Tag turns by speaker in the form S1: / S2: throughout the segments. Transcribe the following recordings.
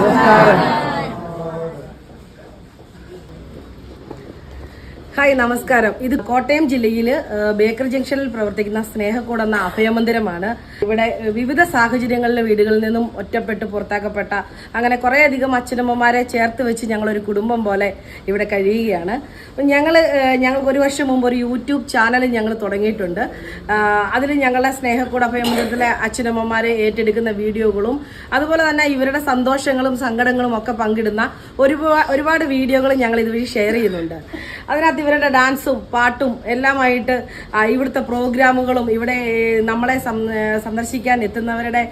S1: Bom, cara. Hi നമസ്കാരം. ഇത് കോട്ടയം ജില്ലയിൽ ബേക്കർ ജംഗ്ഷനിൽ പ്രവർത്തിക്കുന്ന സ്നേഹക്കൂട് എന്ന അഭയമന്ദിരമാണ്. ഇവിടെ വിവിധ സാഹചര്യങ്ങളിലെ വീടുകളിൽ നിന്നും ഒറ്റപ്പെട്ട് പുറത്താക്കപ്പെട്ട അങ്ങനെ കുറേയധികം അച്ഛനമ്മമാരെ ചേർത്ത് വെച്ച് ഞങ്ങളൊരു കുടുംബം പോലെ ഇവിടെ കഴിയുകയാണ്. ഞങ്ങൾ ഞങ്ങൾക്ക് ഒരു വർഷം മുമ്പ് ഒരു യൂട്യൂബ് ചാനൽ ഞങ്ങൾ തുടങ്ങിയിട്ടുണ്ട്. അതിൽ ഞങ്ങളുടെ സ്നേഹക്കൂട് അഭയമന്ദിരത്തിലെ അച്ഛനമ്മമാരെ ഏറ്റെടുക്കുന്ന വീഡിയോകളും അതുപോലെ തന്നെ ഇവരുടെ സന്തോഷങ്ങളും സങ്കടങ്ങളും ഒക്കെ പങ്കിടുന്ന ഒരുപാട് വീഡിയോകൾ ഞങ്ങൾ ഇതുവഴി ഷെയർ ചെയ്യുന്നുണ്ട്. അതിനകത്ത് ഇവരുടെ ഡാൻസും പാട്ടും എല്ലാമായിട്ട് ഇവിടുത്തെ പ്രോഗ്രാമുകളും ഇവിടെ നമ്മളെ സന്ദർശിക്കാൻ എത്തുന്നവരുടെ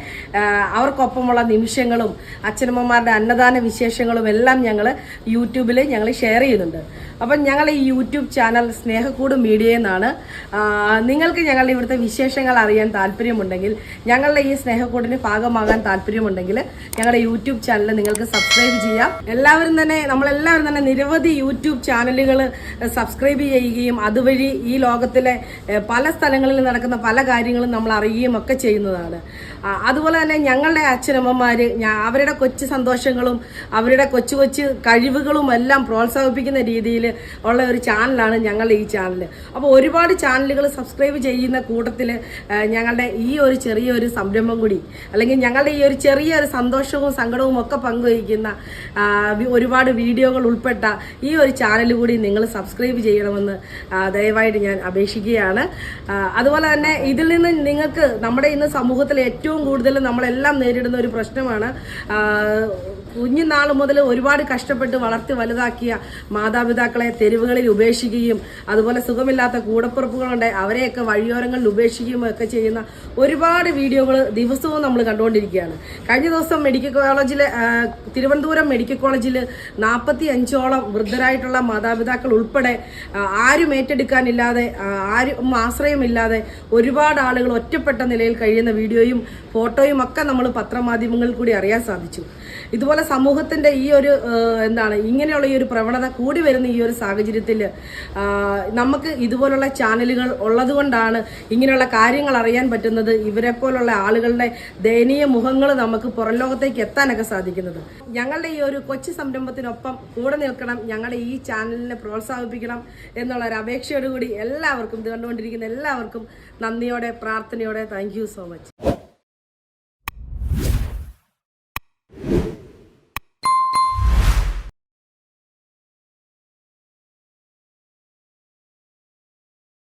S1: അവർക്കൊപ്പമുള്ള നിമിഷങ്ങളും അച്ഛനമ്മമാരുടെ അന്നദാന വിശേഷങ്ങളും എല്ലാം ഞങ്ങൾ യൂട്യൂബിൽ ഞങ്ങൾ ഷെയർ ചെയ്യുന്നുണ്ട്. അപ്പം ഞങ്ങൾ ഈ യൂട്യൂബ് ചാനൽ സ്നേഹക്കൂട് മീഡിയ എന്നാണ്. നിങ്ങൾക്ക് ഞങ്ങളുടെ ഇവിടുത്തെ വിശേഷങ്ങൾ അറിയാൻ താല്പര്യമുണ്ടെങ്കിൽ ഞങ്ങളുടെ ഈ സ്നേഹക്കൂടിന് ഭാഗമാകാൻ താല്പര്യമുണ്ടെങ്കിൽ ഞങ്ങളുടെ യൂട്യൂബ് ചാനൽ നിങ്ങൾക്ക് സബ്സ്ക്രൈബ് ചെയ്യാം. എല്ലാവരും തന്നെ നമ്മളെല്ലാവരും തന്നെ നിരവധി യൂട്യൂബ് ചാനലുകൾ സബ്സ്ക്രൈബ് ചെയ്യുകയും അതുവഴി ഈ ലോകത്തിലെ പല സ്ഥലങ്ങളിൽ നടക്കുന്ന പല കാര്യങ്ങളും നമ്മൾ അറിയുകയും ഒക്കെ ചെയ്യുന്നതാണ്. അതുപോലെ തന്നെ ഞങ്ങളുടെ അച്ഛനമ്മമാർ അവരുടെ കൊച്ചു സന്തോഷങ്ങളും അവരുടെ കൊച്ചു കൊച്ചു കഴിവുകളും എല്ലാം പ്രോത്സാഹിപ്പിക്കുന്ന രീതിയിൽ ഉള്ള ഒരു ചാനലാണ് ഞങ്ങളുടെ ഈ ചാനൽ അപ്പോൾ ഒരുപാട് ചാനലുകൾ സബ്സ്ക്രൈബ് ചെയ്യുന്ന കൂട്ടത്തിൽ ഞങ്ങളുടെ ഈ ഒരു ചെറിയൊരു സംരംഭം കൂടി അല്ലെങ്കിൽ ഞങ്ങളുടെ ഈ ഒരു ചെറിയൊരു സന്തോഷവും സങ്കടവും ഒക്കെ പങ്കുവയ്ക്കുന്ന ഒരുപാട് വീഡിയോകൾ ഉൾപ്പെട്ട ഈ ഒരു ചാനൽ കൂടി നിങ്ങൾ സബ്സ്ക്രൈബ് ചെയ്യണമെന്ന് ദയവായിട്ട് ഞാൻ അപേക്ഷിക്കുകയാണ്. അതുപോലെ തന്നെ ഇതിൽ നിന്ന് നിങ്ങൾക്ക് നമ്മുടെ ഇന്ന് സമൂഹത്തിൽ ഏറ്റവും കൂടുതൽ നമ്മളെല്ലാം നേരിടുന്ന ഒരു പ്രശ്നമാണ് കുഞ്ഞുനാൾ മുതൽ ഒരുപാട് കഷ്ടപ്പെട്ട് വളർത്തി വലുതാക്കിയ മാതാപിതാക്കളെ തെരുവുകളിൽ ഉപേക്ഷിക്കുകയും അതുപോലെ സുഖമില്ലാത്ത കൂടപ്പുറപ്പുകളുണ്ട് അവരെയൊക്കെ വഴിയോരങ്ങളിൽ ഉപേക്ഷിക്കുകയും ഒക്കെ ചെയ്യുന്ന ഒരുപാട് വീഡിയോകൾ ദിവസവും നമ്മൾ കണ്ടുകൊണ്ടിരിക്കുകയാണ്. കഴിഞ്ഞ ദിവസം മെഡിക്കൽ കോളേജിൽ തിരുവനന്തപുരം മെഡിക്കൽ കോളേജിൽ നാൽപ്പത്തി അഞ്ചോളം വൃദ്ധരായിട്ടുള്ള മാതാപിതാക്കൾ ഉൾപ്പെടെ ആരും ഏറ്റെടുക്കാനില്ലാതെ ആരും ആശ്രയമില്ലാതെ ഒരുപാട് ആളുകൾ ഒറ്റപ്പെട്ട നിലയിൽ കഴിയുന്ന വീഡിയോയും ഫോട്ടോയും ഒക്കെ നമ്മൾ പത്രമാധ്യമങ്ങളിൽ കൂടി അറിയാൻ സാധിച്ചു. ഇതുപോലെ സമൂഹത്തിന്റെ ഈ ഒരു എന്താണ് ഇങ്ങനെയുള്ള ഈ ഒരു പ്രവണത കൂടി വരുന്ന ഈ ഒരു സാഹചര്യത്തിൽ നമുക്ക് ഇതുപോലുള്ള ചാനലുകൾ ഉള്ളതുകൊണ്ടാണ് ഇങ്ങനെയുള്ള കാര്യങ്ങൾ അറിയാൻ പറ്റുന്നത് ഇവരെ പോലുള്ള ആളുകളുടെ ദയനീയ മുഖങ്ങൾ നമുക്ക് പുറം ലോകത്തേക്ക് എത്താനൊക്കെ സാധിക്കുന്നത്. ഞങ്ങളുടെ ഈ ഒരു കൊച്ചു സംരംഭത്തിനൊപ്പം കൂടെ നിൽക്കണം ഞങ്ങളുടെ ഈ ചാനലിനെ പ്രോത്സാഹിപ്പിക്കണം എന്നുള്ള ഒരു അപേക്ഷയോടുകൂടി എല്ലാവർക്കും ഇത് കണ്ടുകൊണ്ടിരിക്കുന്ന എല്ലാവർക്കും നന്ദിയോടെ പ്രാർത്ഥനയോടെ താങ്ക് സോ മച്ച്